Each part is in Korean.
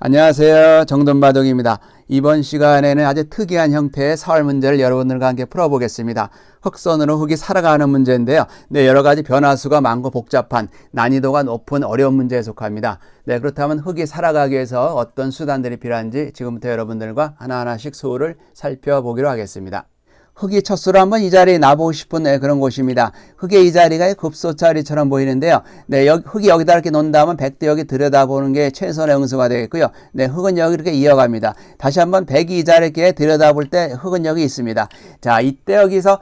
안녕하세요. 정돈바둑입니다. 이번 시간에는 아주 특이한 형태의 사활 문제를 여러분들과 함께 풀어보겠습니다. 흑선으로 흙이 살아가는 문제인데요. 네, 여러 가지 변화수가 많고 복잡한 난이도가 높은 어려운 문제에 속합니다. 네, 그렇다면 흙이 살아가기 위해서 어떤 수단들이 필요한지 지금부터 여러분들과 하나하나씩 수를 살펴보기로 하겠습니다. 흙이 첫수로 한번 이 자리에 놔보고 싶은 네, 그런 곳입니다. 흙의 이 자리가 급소 자리처럼 보이는데요. 네, 여기, 흙이 여기다 이렇게 놓는다면 백도 여기 들여다보는 게 최선의 응수가 되겠고요. 네, 흙은 여기 이렇게 이어갑니다. 다시 한번 백이 이 자리에 들여다볼 때 흙은 여기 있습니다. 자, 이때 여기서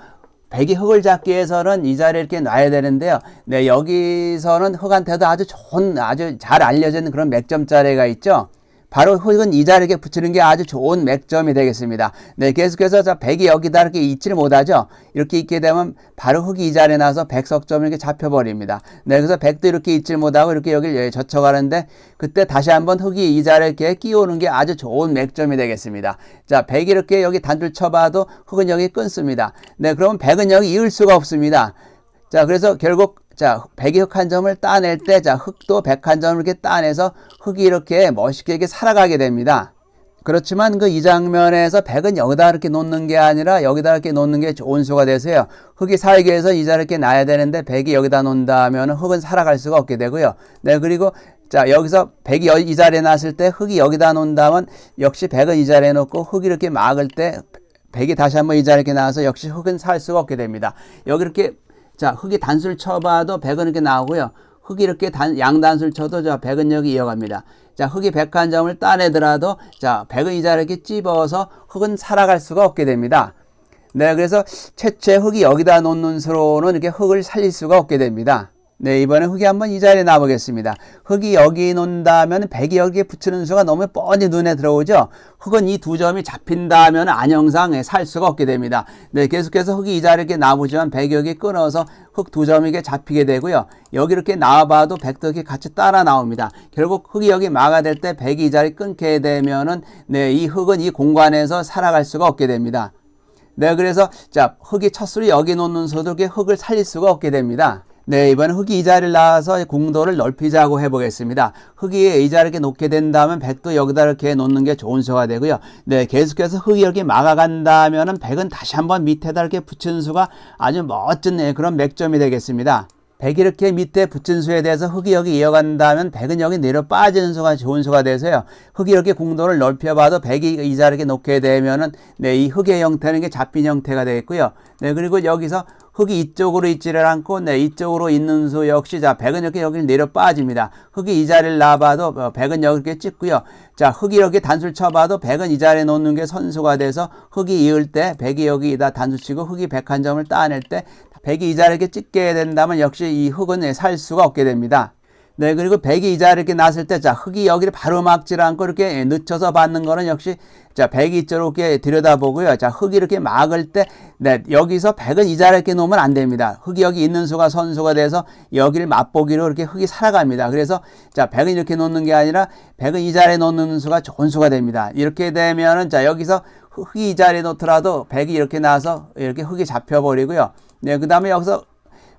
백이 흙을 잡기 위해서는 이 자리에 이렇게 놔야 되는데요. 네, 여기서는 흙한테도 아주 좋은, 아주 잘 알려진 그런 맥점 자리가 있죠. 바로 흙은 이 자리에 붙이는 게 아주 좋은 맥점이 되겠습니다. 네, 계속해서 자, 백이 여기다 이렇게 있지를 못하죠. 이렇게 있게 되면 바로 흙이 이 자리에 나서 백석점이 이렇게 잡혀버립니다. 네, 그래서 백도 이렇게 있지를 못하고 이렇게 여기를 젖혀가는데 그때 다시 한번 흙이 이 자리에 이렇게 끼우는 게 아주 좋은 맥점이 되겠습니다. 자, 백이 이렇게 여기 단줄 쳐봐도 흙은 여기 끊습니다. 네, 그러면 백은 여기 이을 수가 없습니다. 자, 그래서 결국 자, 백이 흙 한 점을 따낼 때, 자, 흙도 백 한 점을 이렇게 따내서 흙이 이렇게 멋있게 이렇게 살아가게 됩니다. 그렇지만 그 이 장면에서 백은 여기다 이렇게 놓는 게 아니라 여기다 이렇게 놓는 게 좋은 수가 되세요. 흙이 살기 위해서 이 자리에 이렇게 놔야 되는데 백이 여기다 놓는다면 흙은 살아갈 수가 없게 되고요. 네, 그리고 자, 여기서 백이 이 자리에 놨을 때 흙이 여기다 놓는다면 역시 백은 이 자리에 놓고 흙이 이렇게 막을 때 백이 다시 한번 이 자리에 이렇게 나와서 역시 흙은 살 수가 없게 됩니다. 여기 이렇게 자, 흙이 단수를 쳐봐도 백은 이렇게 나오고요. 흙이 이렇게 단, 양단수를 쳐도 저 백은 여기 이어갑니다. 자, 흙이 백한 점을 따내더라도 자, 백은 이 자리에 이렇게 찝어서 흙은 살아갈 수가 없게 됩니다. 네, 그래서 최초의 흙이 여기다 놓는 수로는 이렇게 흙을 살릴 수가 없게 됩니다. 네, 이번에 흙이 한번 이 자리에 놔보겠습니다. 흙이 여기 놓는다면 백이 여기에 붙이는 수가 너무 뻔히 눈에 들어오죠? 흙은 이 두 점이 잡힌다면 안형상 살 수가 없게 됩니다. 네, 계속해서 흙이 이 자리에 놔보지만 백이 여기 끊어서 흙 두 점이 이게 잡히게 되고요. 여기 이렇게 나와봐도 백도 이렇게 같이 따라 나옵니다. 결국 흙이 여기 막아 될 때 백이 이 자리 끊게 되면은 네, 이 흙은 이 공간에서 살아갈 수가 없게 됩니다. 네, 그래서 자, 흙이 첫수로 여기 놓는 이렇게 흙을 살릴 수가 없게 됩니다. 네, 이번에 흙이 이 자리를 나와서 공도를 넓히자고 해보겠습니다. 흙이 이 자리에 놓게 된다면 백도 여기다 이렇게 놓는 게 좋은 수가 되고요. 네, 계속해서 흙이 이렇게 막아간다면은 백은 다시 한번 밑에다 이렇게 붙이는 수가 아주 멋진 네, 그런 맥점이 되겠습니다. 백이 이렇게 밑에 붙인 수에 대해서 흙이 여기 이어간다면 백은 여기 내려 빠지는 수가 좋은 수가 돼서요. 흙이 이렇게 공도를 넓혀봐도 백이 이 자리에 놓게 되면은 네, 이 흙의 형태는 게 잡힌 형태가 되겠고요. 네, 그리고 여기서 흙이 이쪽으로 있지를 않고 네, 이쪽으로 있는 수 역시 자 백은 이렇게 여기를 내려 빠집니다. 흙이 이 자리를 놔봐도 어, 백은 여기 이렇게 찍고요. 자 흙이 이렇게 단술 쳐봐도 백은 이 자리에 놓는 게 선수가 돼서 흙이 이을 때 백이 여기다 단술 치고 흙이 백 한 점을 따낼 때 백이 이 자리에 찍게 된다면 역시 이 흙은 살 수가 없게 됩니다. 네, 그리고 백이 이 자리에 이렇게 났을 때, 자, 흙이 여기를 바로 막질 않고 이렇게 늦춰서 받는 거는 역시, 자, 백이 이쪽으로 이렇게 들여다보고요. 자, 흙이 이렇게 막을 때, 네, 여기서 백은 이 자리에 이렇게 놓으면 안 됩니다. 흙이 여기 있는 수가 선수가 돼서 여기를 맛보기로 이렇게 흙이 살아갑니다. 그래서, 자, 백은 이렇게 놓는 게 아니라, 백은 이 자리에 놓는 수가 좋은 수가 됩니다. 이렇게 되면은, 자, 여기서 흙이 이 자리에 놓더라도 백이 이렇게 나서 이렇게 흙이 잡혀버리고요. 네, 그 다음에 여기서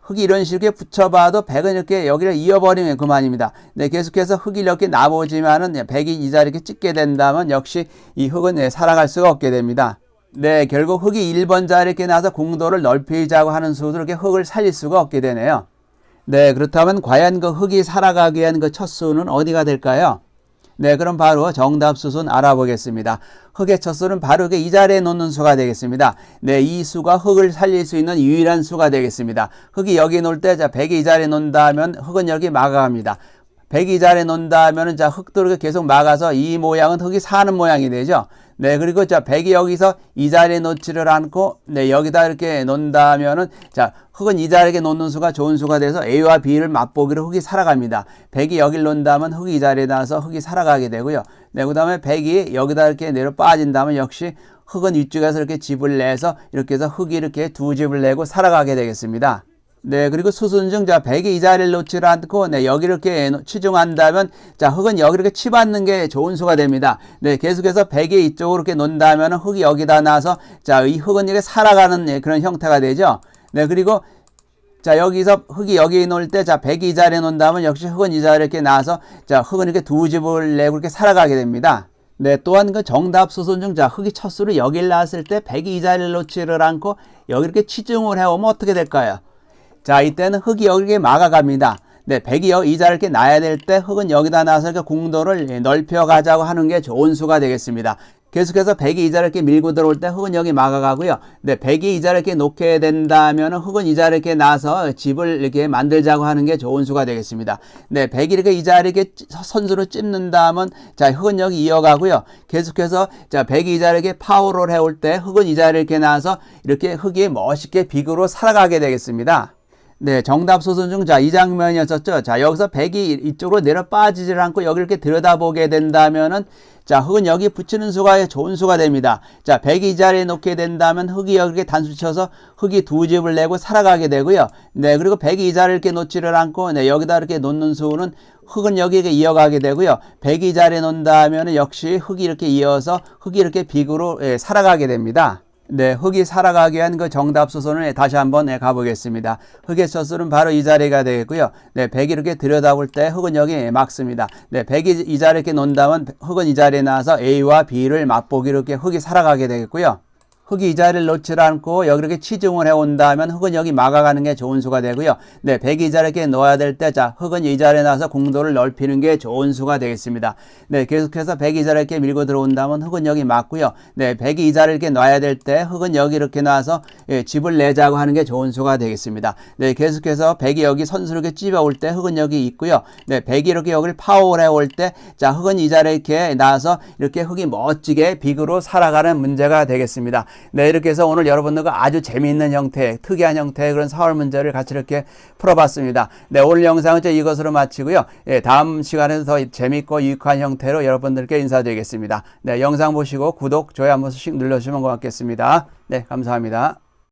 흙이 이런 식으로 붙여봐도 백은 이렇게 여기를 이어버리면 그만입니다. 네, 계속해서 흙이 이렇게 나보지만은 백이 이 자리에 이렇게 찍게 된다면 역시 이 흙은 네, 살아갈 수가 없게 됩니다. 네, 결국 흙이 1번 자리에 이렇게 나서 공도를 넓히자고 하는 수도 이렇게 흙을 살릴 수가 없게 되네요. 네, 그렇다면 과연 그 흙이 살아가기 위한 그 첫 수는 어디가 될까요? 네, 그럼 바로 정답 수순 알아보겠습니다. 흙의 첫 수는 바로 이 자리에 놓는 수가 되겠습니다. 네, 이 수가 흙을 살릴 수 있는 유일한 수가 되겠습니다. 흙이 여기 놓을 때, 자, 백이 이 자리에 놓는다면 흙은 여기 막아갑니다. 백이 이 자리에 놓는다면 자, 흙도 이렇게 계속 막아서 이 모양은 흙이 사는 모양이 되죠. 네, 그리고 자, 백이 여기서 이 자리에 놓지를 않고, 네, 여기다 이렇게 놓는다면은, 자, 흙은 이 자리에 놓는 수가 좋은 수가 돼서 A와 B를 맛보기로 흙이 살아갑니다. 백이 여기를 놓는다면 흙이 이 자리에 나와서 흙이 살아가게 되고요. 네, 그 다음에 백이 여기다 이렇게 내려 빠진다면 역시 흙은 위쪽에서 이렇게 집을 내서 이렇게 해서 흙이 이렇게 두 집을 내고 살아가게 되겠습니다. 네, 그리고 수순증 자 백이 이 자리를 놓지 않고 네, 여기 이렇게 치중한다면 자, 흙은 여기 이렇게 치받는 게 좋은 수가 됩니다. 네, 계속해서 백이 이쪽으로 이렇게 놓는다면 흙이 여기다 나서 자, 이 흙은 이렇게 살아가는 네, 그런 형태가 되죠. 네, 그리고 자, 여기서 흙이 여기 놓을 때, 자, 백이 이 자리에 놓는다면 역시 흙은 이 자리에 이렇게 나와서, 자, 흙은 이렇게 두 집을 내고 이렇게 살아가게 됩니다. 네, 또한 그 정답 수순 중, 자, 흙이 첫 수를 여길 놨을 때 백이 이 자리를 놓지를 않고 여기 이렇게 치중을 해오면 어떻게 될까요? 자, 이때는 흙이 여기 이렇게 막아갑니다. 네, 백이 여- 이 자리를 이렇게 놔야 될 때 흙은 여기다 놔서 이렇게 공도를 예, 넓혀 가자고 하는 게 좋은 수가 되겠습니다. 계속해서 백이 이 자리를 이렇게 밀고 들어올 때 흙은 여기 막아가고요. 네, 백이 이 자리를 이렇게 놓게 된다면 흙은 이 자리를 이렇게 놔서 집을 이렇게 만들자고 하는 게 좋은 수가 되겠습니다. 네, 백이 이렇게 이 자리를 이렇게 찌- 선수로 찝는다면 자, 흙은 여기 이어가고요. 계속해서 자, 백이 이 자리를 이렇게 파워를 해올 때 흙은 이 자리를 이렇게 놔서 이렇게 흙이 멋있게 비그로 살아가게 되겠습니다. 네, 정답 소선 중, 자, 이 장면이었었죠. 자, 여기서 백이 이쪽으로 내려 빠지질 않고 여기 이렇게 들여다보게 된다면은, 자, 흙은 여기 붙이는 수가 좋은 수가 됩니다. 자, 백이 이 자리에 놓게 된다면 흙이 여기 이렇게 단수 쳐서 흙이 두 집을 내고 살아가게 되고요. 네, 그리고 백이 이 자리를 이렇게 놓지를 않고, 네, 여기다 이렇게 놓는 수는 흙은 여기 이렇게 이어가게 되고요. 백이 이 자리에 놓는다면은 역시 흙이 이렇게 이어서 흙이 이렇게 비구로 예, 살아가게 됩니다. 네, 흙이 살아가게 한 그 정답 수선을 다시 한번 네, 가보겠습니다. 흙의 첫수는 바로 이 자리가 되겠고요. 네, 백이 이렇게 들여다볼 때 흙은 여기 막습니다. 네, 백이 이 자리에 이렇게 놓는다면 흙은 이 자리에 나와서 A와 B를 맛보기로 이렇게 흙이 살아가게 되겠고요. 흙이 이 자리를 놓지 않고 여기 이렇게 치중을 해온다면 흙은 여기 막아가는 게 좋은 수가 되고요. 네, 백이 이 자리에 놓아야 될 때, 자, 흙은 이 자리에 나와서 공도를 넓히는 게 좋은 수가 되겠습니다. 네, 계속해서 백이 이 자리에 밀고 들어온다면 흙은 여기 막고요. 네, 백이 이 자리를 이렇게 놔야 될 때 흙은 여기 이렇게 놔서 예, 집을 내자고 하는 게 좋은 수가 되겠습니다. 네, 계속해서 백이 여기 선수를 이렇게 찝어올 때 흙은 여기 있고요. 네, 백이 이렇게 여기를 파워를 해올 때, 자, 흙은 이 자리에 이렇게 놔서 이렇게 흙이 멋지게 빅으로 살아가는 문제가 되겠습니다. 네, 이렇게 해서 오늘 여러분들과 아주 재미있는 형태, 특이한 형태의 그런 사월 문제를 같이 이렇게 풀어봤습니다. 네, 오늘 영상은 이제 이것으로 마치고요. 예, 다음 시간에도 더 재밌고 유익한 형태로 여러분들께 인사드리겠습니다. 네, 영상 보시고 구독, 좋아요 한 번씩 눌러주시면 고맙겠습니다. 네, 감사합니다.